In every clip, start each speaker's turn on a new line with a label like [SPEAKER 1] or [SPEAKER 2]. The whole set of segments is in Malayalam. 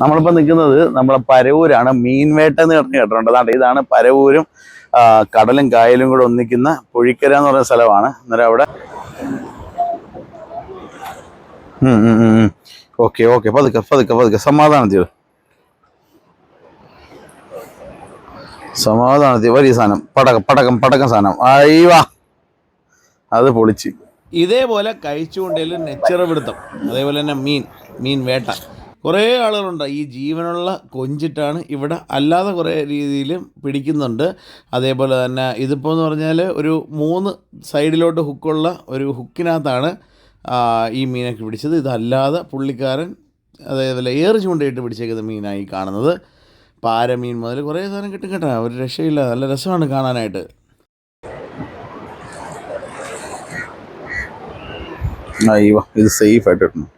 [SPEAKER 1] നമ്മളിപ്പോൾ നിൽക്കുന്നത് നമ്മളെ പരവൂരാണ്. മീൻവേട്ട എന്ന് പറഞ്ഞ് കേട്ടിട്ടുണ്ട്. അതാണ്ട് ഇതാണ് പരവൂരും കടലും കായലും കൂടെ ഒന്നിക്കുന്ന പുഴിക്കര എന്ന് പറയുന്ന സ്ഥലമാണ്. അന്നേരം അവിടെ ഓക്കെ ഓക്കെ. പതുക്കെ പതുക്കെ പതുക്കെ. സമാധാനത്തിൽ സമാധാനത്തിൽ വലിയ സാധനം. പടക്കം പടക്കം പടക്കം സാധനം. അയ്യവാ അത് പൊളിച്ച്.
[SPEAKER 2] ഇതേപോലെ കഴിച്ചുകൊണ്ടേലും നെച്ചറപിടുത്തം അതേപോലെ തന്നെ മീൻ മീൻ വേട്ട. കുറേ ആളുകളുണ്ട്. ഈ ജീവനുള്ള കൊഞ്ചിട്ടാണ് ഇവിടെ അല്ലാതെ കുറേ രീതിയിലും പിടിക്കുന്നുണ്ട്. അതേപോലെ തന്നെ ഇതിപ്പോൾ എന്ന് പറഞ്ഞാൽ ഒരു മൂന്ന് സൈഡിലോട്ട് ഹുക്കുള്ള ഒരു ഹുക്കിനകത്താണ് ഈ മീനൊക്കെ പിടിച്ചത്. ഇതല്ലാതെ പുള്ളിക്കാരൻ അതേപോലെ ഏറ് ചൂണ്ടയിട്ട് പിടിച്ചേക്കുന്ന മീനായി കാണുന്നത്. പാരമീൻ മുതൽ കുറേ സാധനം കിട്ടും കേട്ടോ. ഒരു രക്ഷയില്ല. നല്ല രസമാണ് കാണാനായിട്ട്.
[SPEAKER 1] ഇത് സേഫ് ആയിട്ട് ഇടണം.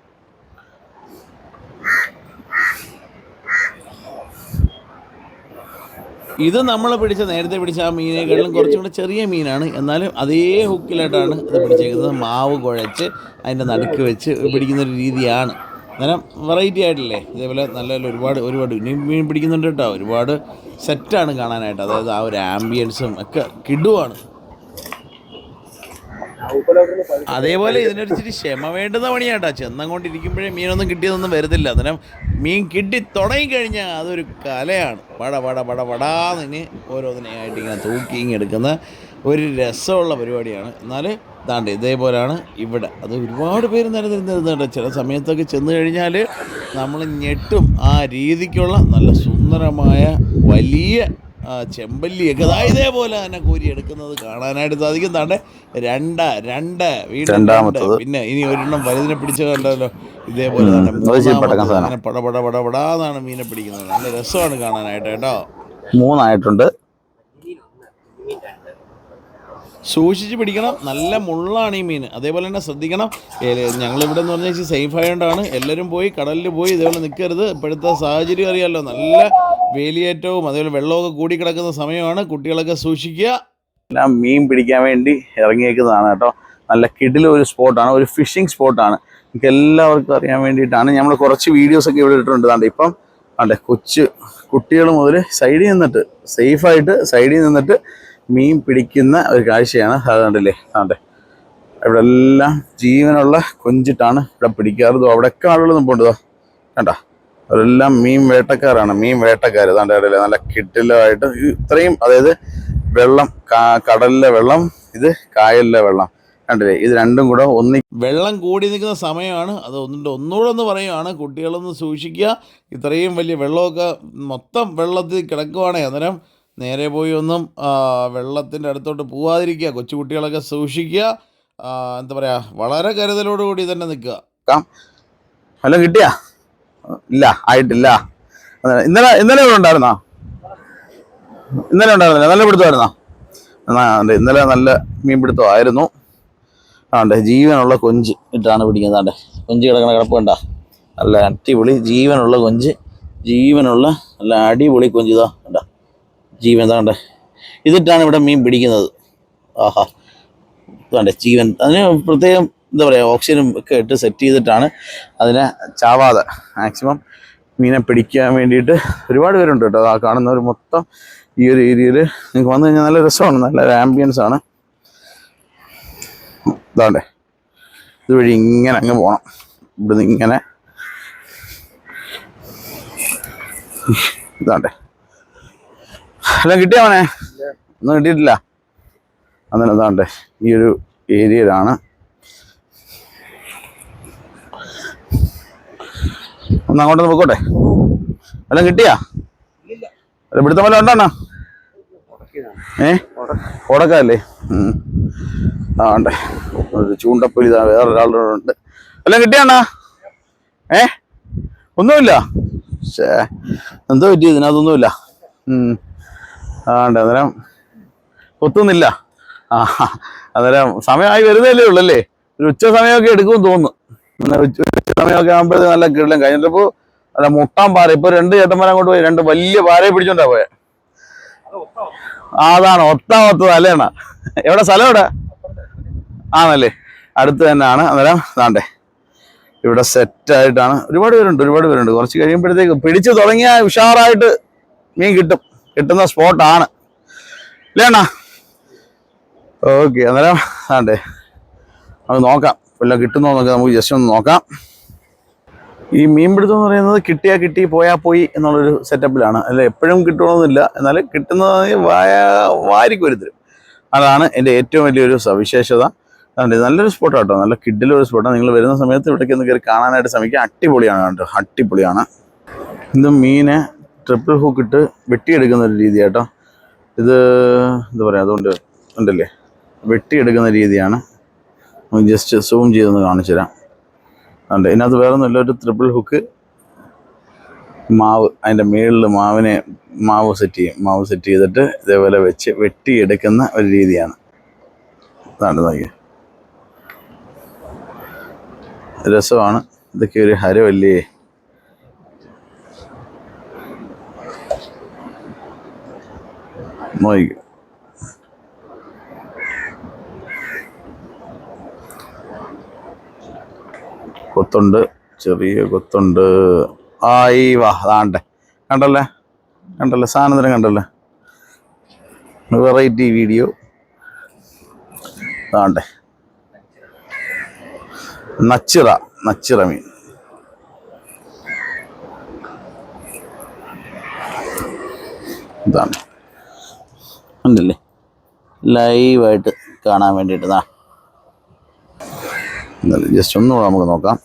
[SPEAKER 2] ഇത് നമ്മൾ പിടിച്ച നേരത്തെ പിടിച്ച ആ മീനേക്കാളും കുറച്ചും കൂടെ ചെറിയ മീനാണ്. എന്നാലും അതേ ഹുക്കിലായിട്ടാണ് ഇത് പിടിച്ചേക്കുന്നത്. മാവ് കുഴച്ച് അതിന്റെ നടുക്ക് വെച്ച് പിടിക്കുന്ന ഒരു രീതിയാണ്. അന്നേരം വെറൈറ്റി ആയിട്ടില്ലേ? ഇതേപോലെ നല്ല നല്ല ഒരുപാട് ഒരുപാട് മീൻ പിടിക്കുന്നുണ്ട് കേട്ടോ. ഒരുപാട് സെറ്റാണ് കാണാനായിട്ട്. അതായത് ആ ഒരു ആംബിയൻസും ഒക്കെ കിടുവാണ്. അതേപോലെ ഇതിനൊരു ഇച്ചിരി ക്ഷമ വേണ്ടുന്ന പണിയാട്ടാ. ചെന്നങ്ങോണ്ടിരിക്കുമ്പോഴേ മീനൊന്നും കിട്ടിയതൊന്നും വരുന്നില്ല. അന്നേരം മീൻ കിട്ടി തുടങ്ങിക്കഴിഞ്ഞാൽ അതൊരു കലയാണ്. പട പട പട പടാന്നിന് ഓരോന്നിനെയായിട്ട് ഇങ്ങനെ തൂക്കി എടുക്കുന്ന ഒരു രസമുള്ള പരിപാടിയാണ്. എന്നാൽ ഇതാണ്ട് ഇതേപോലെയാണ് ഇവിടെ. അത് ഒരുപാട് പേര് നിലനിരുന്നിരുന്നുണ്ട് ചില സമയത്തൊക്കെ ചെന്ന് കഴിഞ്ഞാൽ നമ്മൾ ഞെട്ടും ആ രീതിക്കുള്ള നല്ല സുന്ദരമായ വലിയ ചെമ്പല്ലിയൊക്കെ ഇതേപോലെ തന്നെ കോരിയെടുക്കുന്നത് കാണാനായിട്ട് സാധിക്കും. താണ്ട് രണ്ട് രണ്ട് വീണ്ടും. പിന്നെ ഇനി ഒരെണ്ണം വലുതിനെ പിടിച്ച കണ്ടല്ലോ. ഇതേപോലെ തന്നെ പട പട പട പടാന്നാണ് മീനെ പിടിക്കുന്നത്. നല്ല രസമാണ് കാണാനായിട്ട് കേട്ടോ.
[SPEAKER 1] മൂന്നായിട്ടുണ്ട്.
[SPEAKER 2] സൂക്ഷിച്ച് പിടിക്കണം. നല്ല മുള്ളാണ് ഈ മീൻ അതേപോലെ തന്നെ ശ്രദ്ധിക്കണം. ഞങ്ങളിവിടെ എന്ന് പറഞ്ഞാൽ സേഫ് ആയതുകൊണ്ടാണ് എല്ലാവരും പോയി കടലിൽ പോയി ഇതേപോലെ നിൽക്കരുത് ഇപ്പോഴത്തെ സാഹചര്യം അറിയാമല്ലോ നല്ല വേലിയേറ്റവും അതേപോലെ വെള്ളമൊക്കെ കൂടിക്കിടക്കുന്ന സമയമാണ് കുട്ടികളൊക്കെ സൂക്ഷിക്കുക.
[SPEAKER 1] എല്ലാം മീൻ പിടിക്കാൻ വേണ്ടി ഇറങ്ങിയേക്കുന്നതാണ് കേട്ടോ. നല്ല കിടില ഒരു സ്പോട്ടാണ് ഒരു ഫിഷിംഗ് സ്പോട്ടാണ്. നമുക്ക് എല്ലാവർക്കും അറിയാൻ വേണ്ടിയിട്ടാണ് നമ്മൾ കുറച്ച് വീഡിയോസ് ഒക്കെ ഇവിടെ ഇട്ടിട്ടുണ്ട്. ദാണ്ടെ ഇപ്പം അതെ കൊച്ചു കുട്ടികൾ മുതൽ സൈഡിൽ നിന്നിട്ട് സേഫായിട്ട് സൈഡിൽ നിന്നിട്ട് മീൻ പിടിക്കുന്ന ഒരു കാഴ്ചയാണ്. അതുകൊണ്ടല്ലേ കണ്ടില്ലേ അതെ ഇവിടെ എല്ലാം ജീവനുള്ള കൊഞ്ചിട്ടാണ് ഇവിടെ പിടിക്കാറ് അവിടെയൊക്കെ ആളുകൾ നിൽപ്പുണ്ടോ. കണ്ടോ? അവരെല്ലാം മീൻ വേട്ടക്കാരാണ് മീൻ വേട്ടക്കാർ അതാണ്ട് ഇടയിലെ നല്ല കിട്ടിലായിട്ട് ഇത്രയും അതായത് വെള്ളം കടലിലെ വെള്ളം ഇത് കായലിലെ വെള്ളം. കണ്ടില്ലേ ഇത് രണ്ടും കൂടെ ഒന്നി
[SPEAKER 2] വെള്ളം കൂടി നിൽക്കുന്ന സമയമാണ്. അത് ഒന്നിന്റെ ഒന്നുകൂടെ ഒന്ന് പറയുകയാണ് കുട്ടികളൊന്ന് സൂക്ഷിക്കുക. ഇത്രയും വലിയ വെള്ളമൊക്കെ മൊത്തം വെള്ളത്തിൽ കിടക്കുവാണെങ്കിൽ അന്നേരം നേരെ പോയി ഒന്നും വെള്ളത്തിന്റെ അടുത്തോട്ട് പോവാതിരിക്കുക. കൊച്ചുകുട്ടികളൊക്കെ സൂക്ഷിക്കുക. എന്താ പറയുക വളരെ കരുതലോടുകൂടി തന്നെ നിൽക്കുക.
[SPEAKER 1] ഹലോ കിട്ടിയാ? ഇല്ല ആയിട്ടില്ല. ഇന്നലെ ഇന്നലെ ഇവിടെ ഉണ്ടായിരുന്നോ? ഇന്നലെ ഉണ്ടായിരുന്നില്ല നല്ല പിടുത്തമായിരുന്നോ? ഇന്നലെ നല്ല മീൻ പിടുത്തമായിരുന്നു. ആണ്ടേ ജീവനുള്ള കൊഞ്ച് ഇട്ടാണ് പിടിക്കുന്നത് ആണ്ട് കൊഞ്ച് കിടക്കണ കിടപ്പുണ്ട നല്ല അടിപൊളി ജീവനുള്ള കൊഞ്ച് ജീവനുള്ള നല്ല അടിപൊളി കൊഞ്ച് ഇതാ കണ്ട? ജീവൻ ഇതാണ്ടെ ഇതിട്ടാണ് ഇവിടെ മീൻ പിടിക്കുന്നത്. ആഹാ. ഇതാണ്ടെ ജീവൻ. അതിന് പ്രത്യേകം എന്താ പറയുക ഓക്സിജനും ഒക്കെ ഇട്ട് സെറ്റ് ചെയ്തിട്ടാണ് അതിനെ ചാവാതെ മാക്സിമം മീനെ പിടിക്കാൻ വേണ്ടിയിട്ട് ഒരുപാട് പേരുണ്ട് കേട്ടോ. ആ കാണുന്നവർ മൊത്തം ഈ ഒരു ഏരിയയിൽ നിങ്ങൾക്ക് വന്നു കഴിഞ്ഞാൽ നല്ല രസമാണ് നല്ല ആംബിയൻസ് ആണ്. ഇതാണ്ടേ ഇതുവഴി ഇങ്ങനെ അങ്ങ് പോകണം ഇവിടുന്ന് ഇങ്ങനെ. ഇതാണ്ടേ. എല്ലാം കിട്ടിയാവനെ ഒന്നും കിട്ടിയിട്ടില്ല. അന്നേരം ഇതാണ്ടേ ഈ ഒരു ഏരിയയിലാണ് ഒന്ന് അങ്ങോട്ട് നോക്കോട്ടെ എല്ലാം കിട്ടിയാ? ഇവിടുത്തെ പോലെ ഉണ്ടോ ഏ? ഉടക്കല്ലേ ആ ഉണ്ടേ ഒരു ചൂണ്ടപ്പൊലി വേറെ ഒരാളുടെ ഉണ്ട്. എല്ലാം കിട്ടിയാണ ഏ? ഒന്നുമില്ല? ശേ എന്തോ പറ്റി ഇതിനകത്തൊന്നുമില്ല. ഉം. ആ ഉണ്ട് അന്നേരം ഒത്തുന്നില്ല ആ അന്നേരം സമയമായി വരുന്നതല്ലേ ഉള്ളല്ലേ? ഒരു ഉച്ച സമയമൊക്കെ എടുക്കുമെന്ന് തോന്നുന്നു. സമയമൊക്കെ ആകുമ്പോഴത്തേക്ക് നല്ല കിടലും കഴിഞ്ഞപ്പോ അല്ല മുട്ടാൻ പാറ ഇപ്പൊ രണ്ട് ചേട്ടന്മാരെ അങ്ങോട്ട് പോയി. രണ്ട് വലിയ പാറയെ പിടിച്ചോണ്ടാ പോയെ. അതാണ് ഒത്താ ഒത്തത്. അല്ലേണ എവിടെ? സ്ഥലം എവിടെ? ആണല്ലേ. അടുത്ത് തന്നെയാണ്. അന്നേരം താണ്ടേ ഇവിടെ സെറ്റായിട്ടാണ് ഒരുപാട് പേരുണ്ട് ഒരുപാട് പേരുണ്ട്. കുറച്ച് കഴിയുമ്പോഴത്തേക്ക് പിടിച്ചു തുടങ്ങിയ ഉഷാറായിട്ട് മീൻ കിട്ടും. കിട്ടുന്ന സ്പോട്ടാണ് ഇല്ലേണ്ണ ഓക്കെ അന്നേരം ആണ്ടേ നമുക്ക് നോക്കാം. വല്ലതും കിട്ടുന്നോ എന്നൊക്കെ നമുക്ക് ജസ്റ്റ് ഒന്ന് നോക്കാം. ഈ മീൻപിടുത്തം എന്ന് പറയുന്നത് കിട്ടിയാൽ കിട്ടി പോയാൽ പോയി എന്നുള്ളൊരു സെറ്റപ്പിലാണ് അല്ല എപ്പോഴും കിട്ടണമെന്നില്ല. എന്നാൽ കിട്ടുന്നത് വായ വാരിക്കൊരുത്തരും അതാണ് എന്റെ ഏറ്റവും വലിയൊരു സവിശേഷത. അതുകൊണ്ട് നല്ലൊരു സ്പോട്ടാണ് കേട്ടോ നല്ല കിഡിലൊരു സ്പോട്ടാണ് നിങ്ങൾ വരുന്ന സമയത്ത് ഇവിടേക്ക് ഒന്ന് കയറി കാണാനായിട്ട് ശ്രമിക്കുക. അട്ടിപൊളിയാണ് കേട്ടോ അടിപൊളിയാണ്. ഇത് മീനെ ട്രിപ്പിൾ ഹൂക്ക് ഇട്ട് വെട്ടിയെടുക്കുന്ന ഒരു രീതി കേട്ടോ ഇത് എന്താ പറയുക അതുകൊണ്ട് ഉണ്ടല്ലേ? വെട്ടിയെടുക്കുന്ന രീതിയാണ്. ജസ്റ്റ് സൂം ചെയ്തൊന്ന് കാണിച്ചു തരാം. ഉണ്ട് ഇതിനകത്ത് വേറെ ഒന്നുമില്ല ഒരു ട്രിപ്പിൾ ഹുക്ക് മാവ് അതിന്റെ മേളിൽ മാവിനെ മാവ് സെറ്റ് ചെയ്യും. മാവ് സെറ്റ് ചെയ്തിട്ട് ഇതേപോലെ വെച്ച് വെട്ടിയെടുക്കുന്ന ഒരു രീതിയാണ്. അതാണ് നോക്കി രസമാണ്. ഇതൊക്കെ ഒരു ഹരവല്ലേ നോക്കിക്കും കൊത്തുണ്ട് ചെറിയ കൊത്തുണ്ട്. ആയി വാ അതാണ്ടേ കണ്ടല്ലേ? കണ്ടല്ലേ? സാധനത്തിന് കണ്ടല്ലേ? Variety video. അതാണ്ടേ നച്ചിറ നച്ചിറ മീൻ. ഇതാണ്. ഉണ്ടല്ലേ ലൈവായിട്ട് കാണാൻ വേണ്ടിയിട്ട് എന്തായാലും ജസ്റ്റ് ഒന്നുകൂടെ നമുക്ക് നോക്കാം.